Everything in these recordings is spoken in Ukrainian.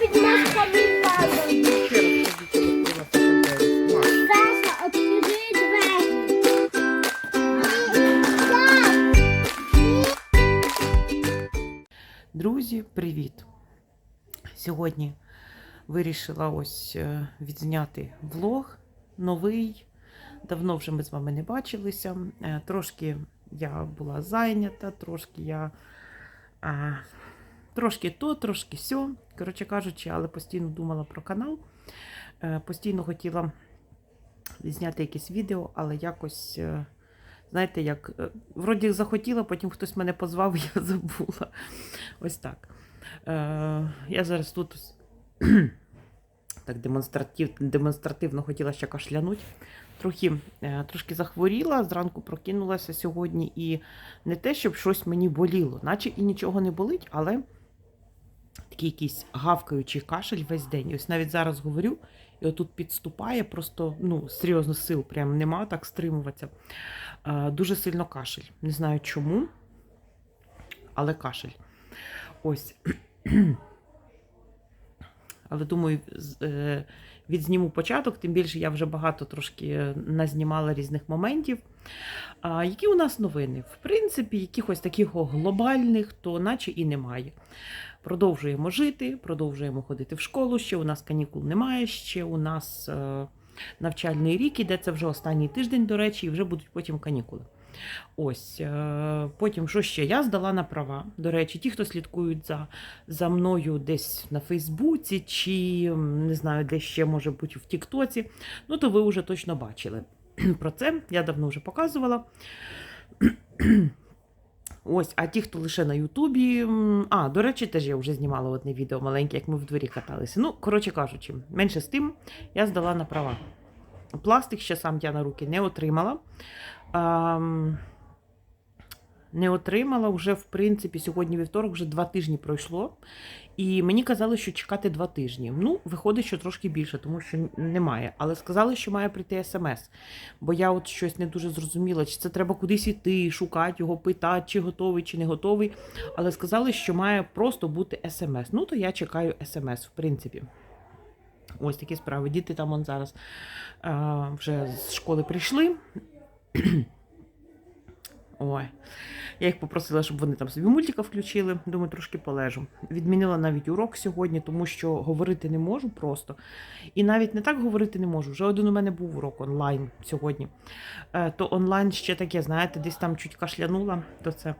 відкрий двері. Друзі, привіт! Сьогодні вирішила ось е, відзняти влог новий. Давно вже ми з вами не бачилися. Е, Трошки я була зайнята, трошки я трошки то, трошки сьо. Коротше кажучи, але постійно думала про канал. Е, Постійно хотіла відзняти якесь відео, але якось. е, Знаєте, як е, вроді захотіла, потім хтось мене позвав, я забула. Ось так. Я зараз тут так демонстратив, демонстративно хотіла ще кашлянути. Трохи, трошки захворіла, зранку прокинулася сьогодні, і не те, щоб щось мені боліло, наче і нічого не болить, але такий якийсь гавкаючий кашель весь день. І ось навіть зараз говорю, і отут підступає, просто ну, серйозно сил прям нема так стримуватися. Дуже сильно кашель. Не знаю чому, але кашель. Ось. Але думаю, е, відзніму початок, тим більше я вже багато трошки е, назнімала різних моментів. Які у нас новини? В принципі, якихось таких глобальних, то наче і немає. Продовжуємо жити, продовжуємо ходити в школу. Ще у нас канікул немає, ще у нас е, навчальний рік іде, це вже останній тиждень, до речі, і вже будуть потім канікули. Ось е, потім, що ще? Я здала на права. До речі, ті, хто слідкують за, за мною десь на Фейсбуці, чи не знаю, де ще може бути в Тіктоці, ну то ви вже точно бачили про це. Я давно вже показувала. Ось, а ті, хто лише на Ютубі. А, до речі, теж я вже знімала одне відео маленьке, як ми в дворі каталися. Ну, коротше кажучи, менше з тим, я здала на права. Пластик ще сам я на руки не отримала. Ам, не отримала вже, в принципі, сьогодні вівторок, вже два тижні пройшло. І мені казали, що чекати два тижні. Ну, виходить, що трошки більше, тому що немає. Але сказали, що має прийти смс. Бо я от щось не дуже зрозуміла, чи це треба кудись іти, шукати його, питати, чи готовий, чи не готовий. Але сказали, що має просто бути смс. Ну, то я чекаю смс, в принципі. Ось такі справи. Діти там он зараз а, вже з школи прийшли. Ой. Я їх попросила, щоб вони там собі мультика включили. Думаю, трошки полежу. Відмінила навіть урок сьогодні, тому що говорити не можу просто. І навіть не так говорити не можу. Вже один у мене був урок онлайн сьогодні. Е, То онлайн ще таке, знаєте, десь там чуть кашлянула, то це.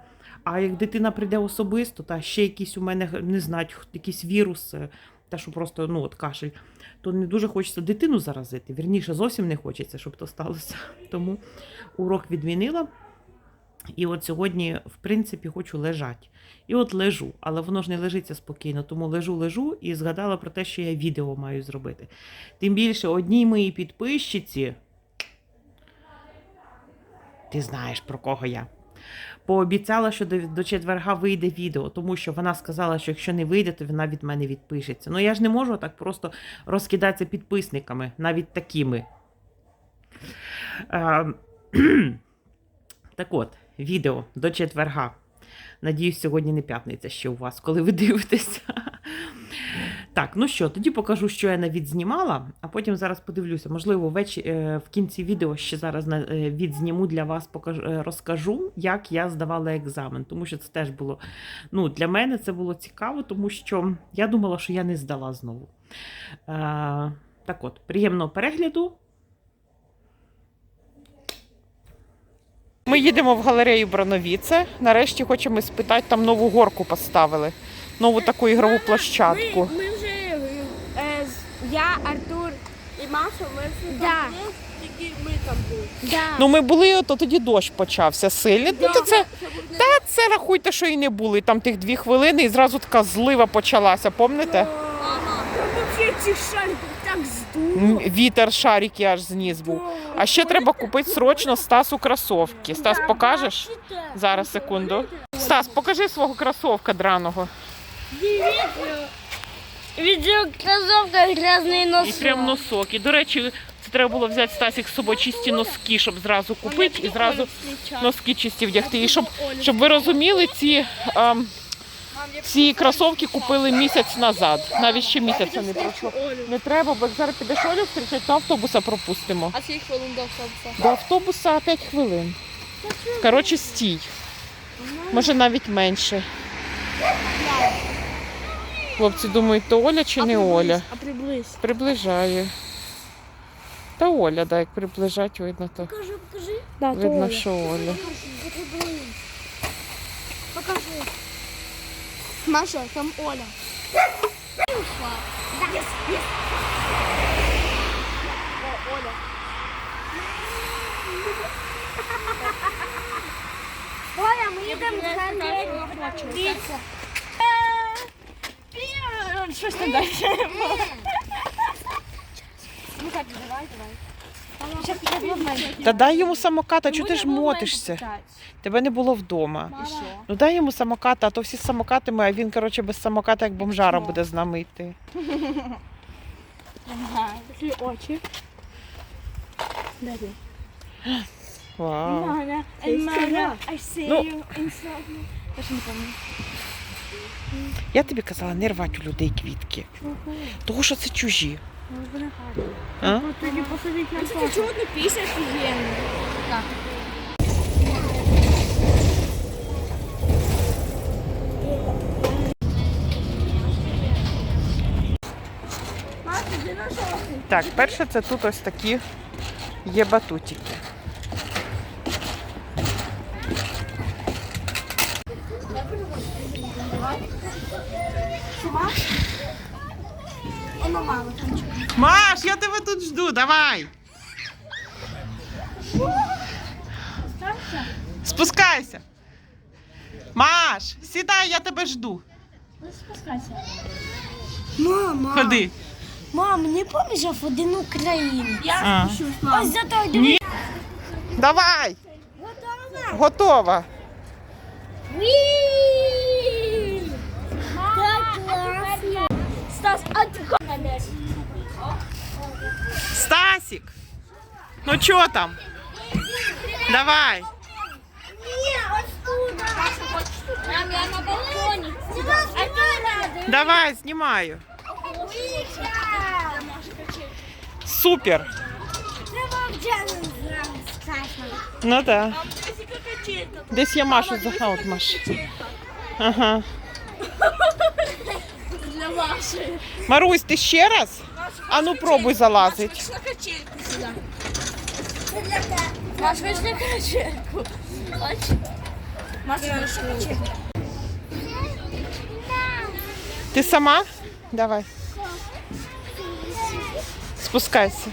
А як дитина прийде особисто, та ще якийсь у мене не знаю, якийсь вірус, та що просто ну, от кашель, то не дуже хочеться дитину заразити. Вірніше, зовсім не хочеться, щоб то сталося. Тому урок відмінила. І от сьогодні, в принципі, хочу лежати. І от лежу, але воно ж не лежиться спокійно, тому лежу, лежу і згадала про те, що я відео маю зробити. Тим більше одній моїй підписчиці, ти знаєш про кого я. Пообіцяла, що до, до четверга вийде відео, тому що вона сказала, що якщо не вийде, то вона від мене відпишеться. Ну я ж не можу так просто розкидатися підписниками, навіть такими. Е, так от, відео до четверга. Надіюсь, сьогодні не п'ятниця ще у вас, коли ви дивитеся. Так, ну що, тоді покажу, що я навіть знімала, а потім зараз подивлюся. Можливо, е, в кінці відео ще зараз е, відзніму для вас, покажу, е, розкажу, як я здавала екзамен. Тому що це теж було. Ну, для мене це було цікаво, тому що я думала, що я не здала знову. Так от, приємного перегляду. Ми їдемо в галерею Брановіце. Нарешті хочемо спитати, там нову горку поставили. Нову таку ігрову площадку. Ми, ми вже е, з- я, Артур і Маша, ми вже Да. там були, тільки ми там були. Да. Ну, ми були, то тоді дощ почався сильний. Ну, то це, та це рахуйте, що і не були. Там тих дві хвилини і зразу така злива почалася, пам'ятаєте? Ці шарики так здуло. Вітер шарики аж зніс був. А ще треба купити срочно Стасу кросовки. Стас, покажеш? Зараз, секунду. Стас, покажи свого кросовка драного. Відео кросовка грязний І носок. прям носок. І, до речі, це треба було взяти Стасік з собою чисті носки, щоб зразу купити і зразу носки чисті вдягти. І щоб, щоб ви розуміли, ці ем, Ці кросовки купили місяць назад. Навіть ще місяця не пройшло. Не треба, бо зараз підеш Олю зустрічати, то автобуса пропустимо. А скільки хвилин до автобуса? До автобуса 5 хвилин. Коротше, стій. Може навіть менше. Хлопці думають, то Оля чи не Оля. А приблизь. Приближає. Та Оля, да, як приближать, видно, то Покажи, покажи. Видно, що Оля. Покажи. Маша, там Оля. Оля, ми їдемо в центр. Дивіться. Щось там далі. Та дай йому самоката, чого ти ж мотишся? Тебе не було вдома. Ну дай йому самоката, а то всі з самокатами, а він, коротше, без самоката, як бомжара буде з нами йти. Такі очі. Далі. Вау. I see Ну. you inside me. Я ж не. Я тобі казала, не рвать у людей квітки. Тому що це чужі. А? Тоді посадить на Це чудно пісня офігенна. Так. Так, перше це тут ось такі є батутики. Маш, я тебе тут жду, давай. Спускайся. Маш, сідай, я тебе жду. Мама. Ходи. Мам, не пам'ятаєш один Україну? А. Ось за той Ні. Давай. Готова? Готова. Так класно. Стас, а ти? Стасик. Ну чё там? Давай. Ні, ось тут. Мам, я на балконі. А ти рада? Давай, знімаю. Супер. Треба вдягнути з Стасом. Ну да. Десь я Машу захаут, Маш. Ага. Для вашої. Марусь, ти ще раз? А ну пробуй залазить. на качельку сюди. Маш, вийшли на качельку. Бачиш? Маш, вийшли качельку. Ти сама? Давай. Спускайся.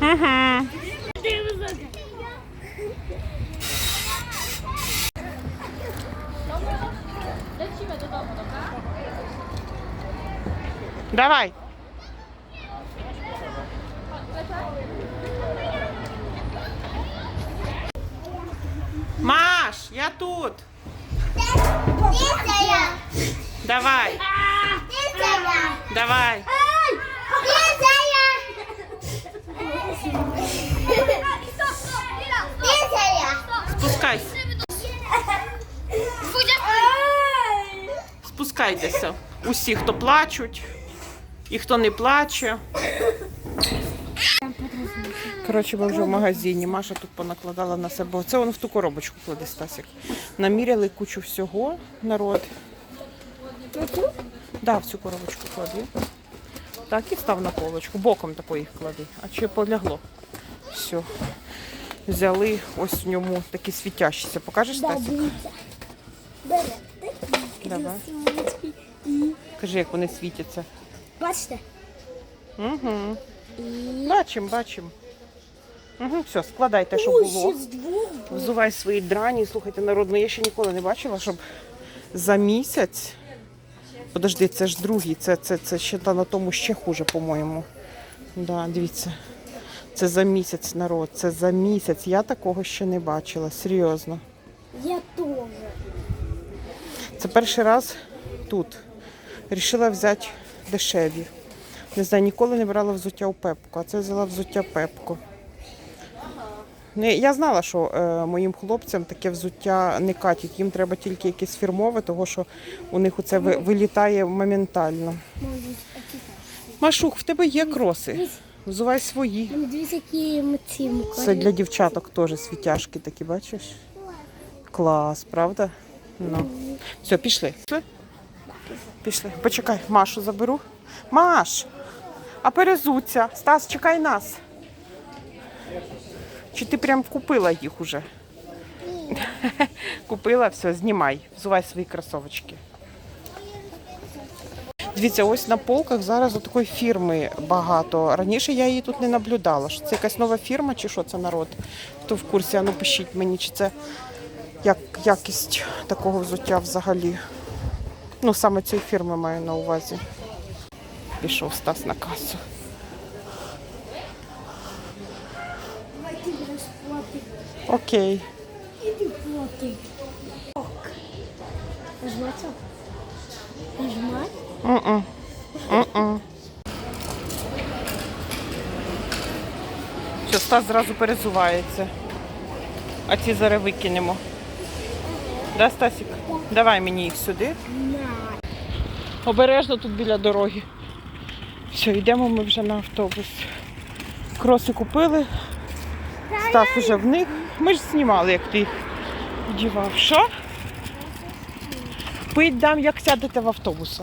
Угу. Давай. Маш, я тут. Давай, давай. Спускайся. Спускайтеся. Усі, хто плачуть, і хто не плаче. Коротше, ми вже в магазині. Маша тут понакладала на себе. Це воно в ту коробочку кладе Стасик. Наміряли кучу всього народ. Так, да, в цю коробочку клади. Так, і став на полочку. Боком тако їх клади. А чи полягло? Все. Взяли ось в ньому такі світящіся. Покажеш, Стасик? Давай. Кажи, як вони світяться. Бачите? Угу. Бачимо, бачимо. Угу, все, складай те, що було. з двох. Взувай свої драні. Слухайте, народ, ну я ще ніколи не бачила, щоб за місяць. Подожди, це ж другий, це, це, це ще та на тому ще хуже, по-моєму. Да, дивіться. Це за місяць народ, це за місяць. Я такого ще не бачила, серйозно. Я теж. Це перший раз тут. Рішила взяти дешеві. Не знаю, ніколи не брала взуття у Пепко, а це взяла взуття Пепко. Не, я знала, що е, моїм хлопцям таке взуття не катить. Їм треба тільки якесь фірмове, тому що у них оце ви- вилітає моментально. Машух, в тебе є кроси. Взувай свої. Дивіться, які ці Це для дівчаток теж світяшки такі, бачиш? Клас, правда? Ну. Все, пішли. Пішли? Пішли. Почекай, Машу заберу. Маш! А перезуться. Стас, чекай нас. Чи ти прям купила їх уже? Купила, все, знімай. Взувай свої кросовочки. Дивіться, ось на полках зараз от такої фірми багато. Раніше я її тут не наблюдала. Що це якась нова фірма чи що це народ? Хто в курсі, а ну пишіть мені, чи це як, якість такого взуття взагалі. Ну, саме цієї фірми маю на увазі. Пішов Стас на касу. Окей. Нажмати? Нажмати? Що, Стас зразу перезувається. А ці зараз викинемо. Да, Стасік? Давай мені їх сюди. Обережно тут біля дороги. Все, йдемо ми вже на автобус. Кроси купили. Стас уже в них. Ми ж знімали, як ти їх вдівав. Що? Пить дам, як сядете в автобус.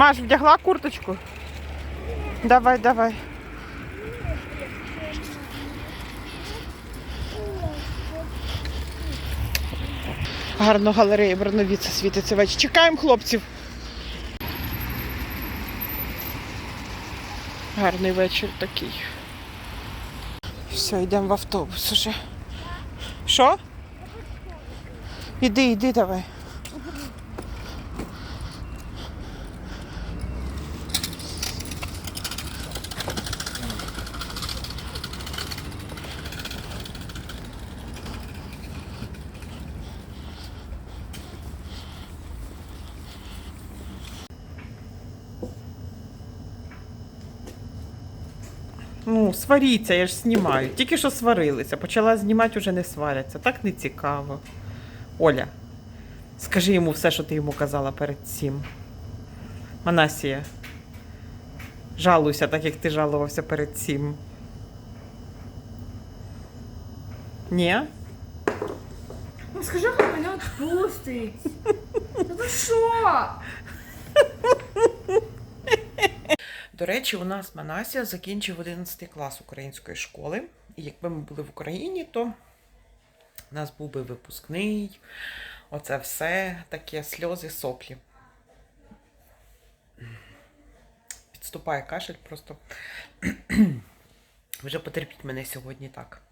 Маш, вдягла курточку? Давай, давай. Гарно галерея Броновіця світиться вечір. Чекаємо хлопців. Гарний вечір такий. Все, йдемо в автобус уже. Що? Іди, іди давай. Ну, сваріться, я ж знімаю. Тільки що сварилися. Почала знімати, вже не сваряться. Так не цікаво. Оля, скажи йому все, що ти йому казала перед цим. Манасія. Жалуйся, так як ти жалувався перед цим. Ні? Ну скажи, хай мене відпустить. Ну ти що? До речі, у нас Манасія закінчив 11 клас української школи. І якби ми були в Україні, то у нас був би випускний. Оце все таке сльози, соплі. Підступає кашель просто. Вже потерпіть мене сьогодні так.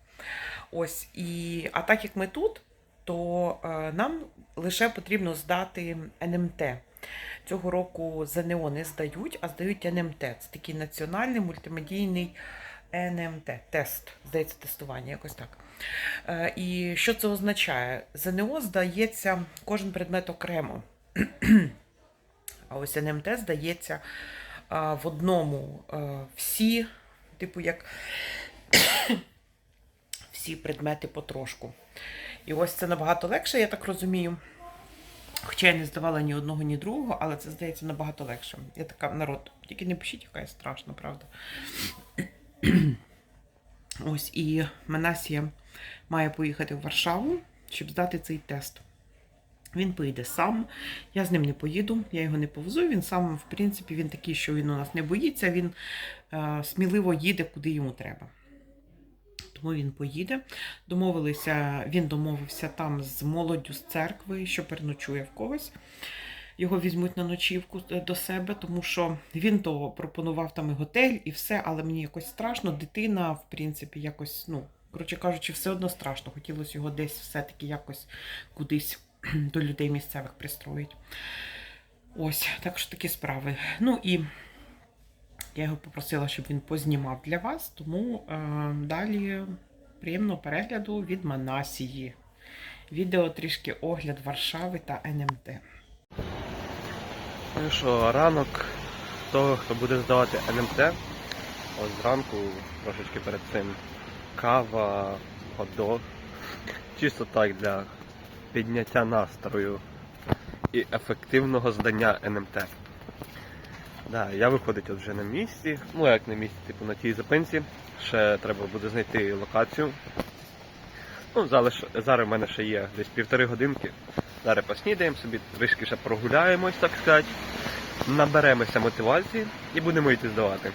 Ось і а так як ми тут, то е, нам лише потрібно здати НМТ. Цього року ЗНО не здають, а здають НМТ. Це такий національний мультимедійний НМТ, тест, здається, тестування, якось так. Е, І що це означає? ЗНО здається кожен предмет окремо. А ось НМТ здається е, в одному е, всі, типу, як всі предмети потрошку. І ось це набагато легше, я так розумію. Хоча я не здавала ні одного, ні другого, але це здається набагато легше. Я така народ, тільки не пишіть, яка я страшна, правда. Ось і Манасія має поїхати в Варшаву, щоб здати цей тест. Він поїде сам, я з ним не поїду, я його не повезу. Він сам, в принципі, він такий, що він у нас не боїться, він е, сміливо їде, куди йому треба. Тому він поїде. Домовилися, він домовився там з молоддю з церкви, що переночує в когось. Його візьмуть на ночівку е, до себе, тому що він то пропонував там і готель, і все, але мені якось страшно. Дитина, в принципі, якось, ну, коротше кажучи, все одно страшно. Хотілося його десь все-таки якось кудись до людей місцевих пристроїть. Ось, так що такі справи. Ну і я його попросила, щоб він познімав для вас, тому е, далі приємного перегляду від Манасії. Відео трішки огляд Варшави та НМТ. Ну що, ранок того, хто буде здавати НМТ. Ось зранку, трошечки перед цим, кава, хот-дог. Чисто так для підняття настрою і ефективного здання НМТ. Да, я виходить от вже на місці. Ну як на місці, типу на тій зупинці. Ще треба буде знайти локацію. Ну, залиш... зараз в мене ще є десь півтори годинки. Зараз поснідаємо собі, трішки ще прогуляємось, так сказати. Наберемося мотивації і будемо йти здавати.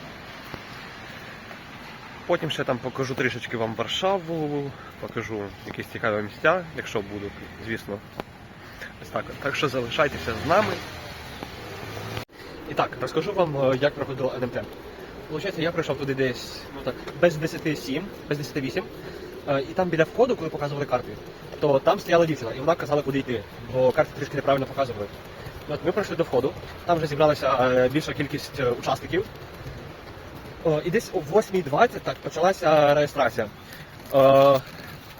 Потім ще там покажу трішечки вам Варшаву, покажу якісь цікаві місця, якщо будуть, звісно. Ось так. Так що залишайтеся з нами. Так, розкажу вам, е, як проходило НМТ. Получається, я прийшов туди десь ну так, без 10-7, без 10-8. Е, І там біля входу, коли показували карти, то там стояла дівчина, і вона казала, куди йти, бо карти трішки неправильно показували. От ми прийшли до входу, там вже зібралася е, більша кількість учасників. І десь о 8.20 так почалася реєстрація.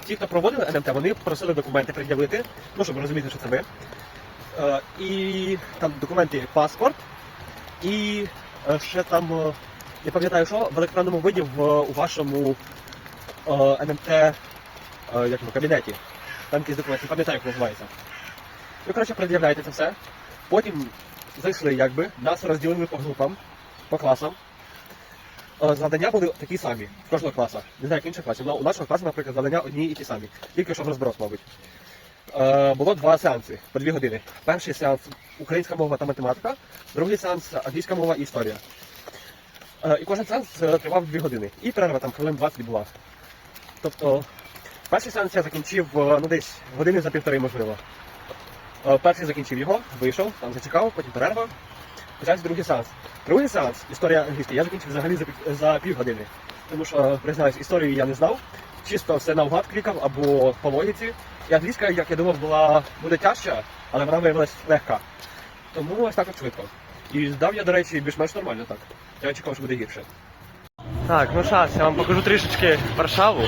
Ті, хто проводили НМТ, вони просили документи пред'явити, ну, щоб розуміти, що це. Е, і там документи паспорт, і е, ще там, е, я пам'ятаю, що в електронному виді в, у вашому е, НМТ е, як в кабінеті. Там якісь документи, пам'ятаю, як називається. Ви, коротше, пред'являєте це все. Потім зайшли, якби, нас розділили по групам, по класам. Е, Завдання були такі самі в кожного класу. Не знаю, як інших класів, але у нашого класу, наприклад, завдання одні і ті самі. Тільки щоб розброс, мабуть. Е, Було два сеанси по дві години. Перший сеанс українська мова та математика, другий сеанс англійська мова і історія. Е, І кожен сеанс е, тривав дві години. І перерва там хвилин 20 була. Тобто, перший сеанс я закінчив ну, десь години за півтори, можливо. Перший закінчив його, вийшов, там зачекав, потім перерва. Почався другий сеанс. Другий сеанс, історія англійська, я закінчив взагалі за, пів- за півгодини. Тому що, признаюсь, історію я не знав. Чисто все навгад клікав або по логіці. І англійська, як я думав, була буде тяжча, але вона виявилась легка. Тому ось так от швидко. І здав я, до речі, більш-менш нормально так. Я очікував, що буде гірше. Так, ну зараз я вам покажу трішечки Варшаву.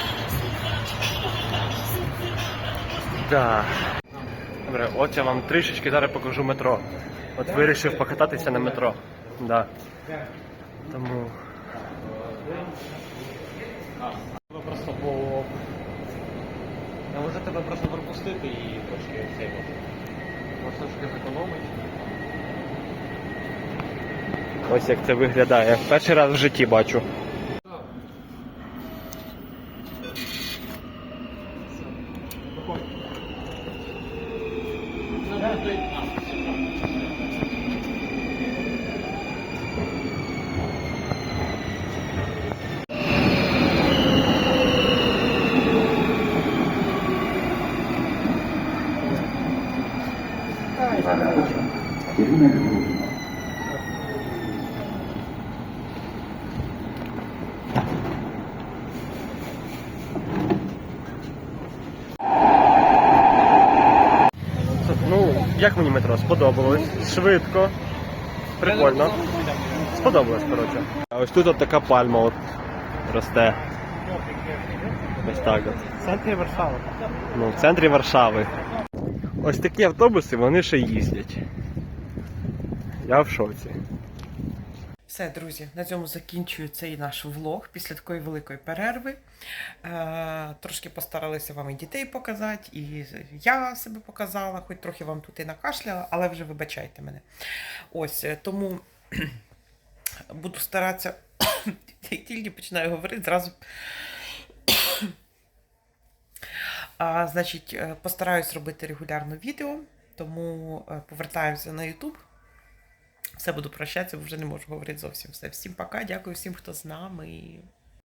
Так. Добре, от я вам трішечки зараз покажу метро. От вирішив покататися на метро. Да. Тому. Просто по. Я можу тебе просто пропустити і трошки цей Може трошки зекономити. Ось як це виглядає. Перший раз в житті бачу. Ну, як мені метро? Сподобалось. Швидко. Прикольно. Сподобалось, коротше. А ось тут от така пальма от росте. Ось так от. В центрі Варшави. Ну, в центрі Варшави. Ось такі автобуси, вони ще їздять. Я в шоці. Все, друзі, на цьому закінчую цей наш влог після такої великої перерви. Е, трошки постаралися вам і дітей показати, і я себе показала, хоч трохи вам тут і накашляла, але вже вибачайте мене. Ось е, тому буду старатися, тільки починаю говорити, зразу. Значить, е, постараюсь робити регулярно відео, тому повертаюся на YouTube. Все буду прощатися, бо вже не можу говорити зовсім все. Всім пока, дякую всім, хто з нами.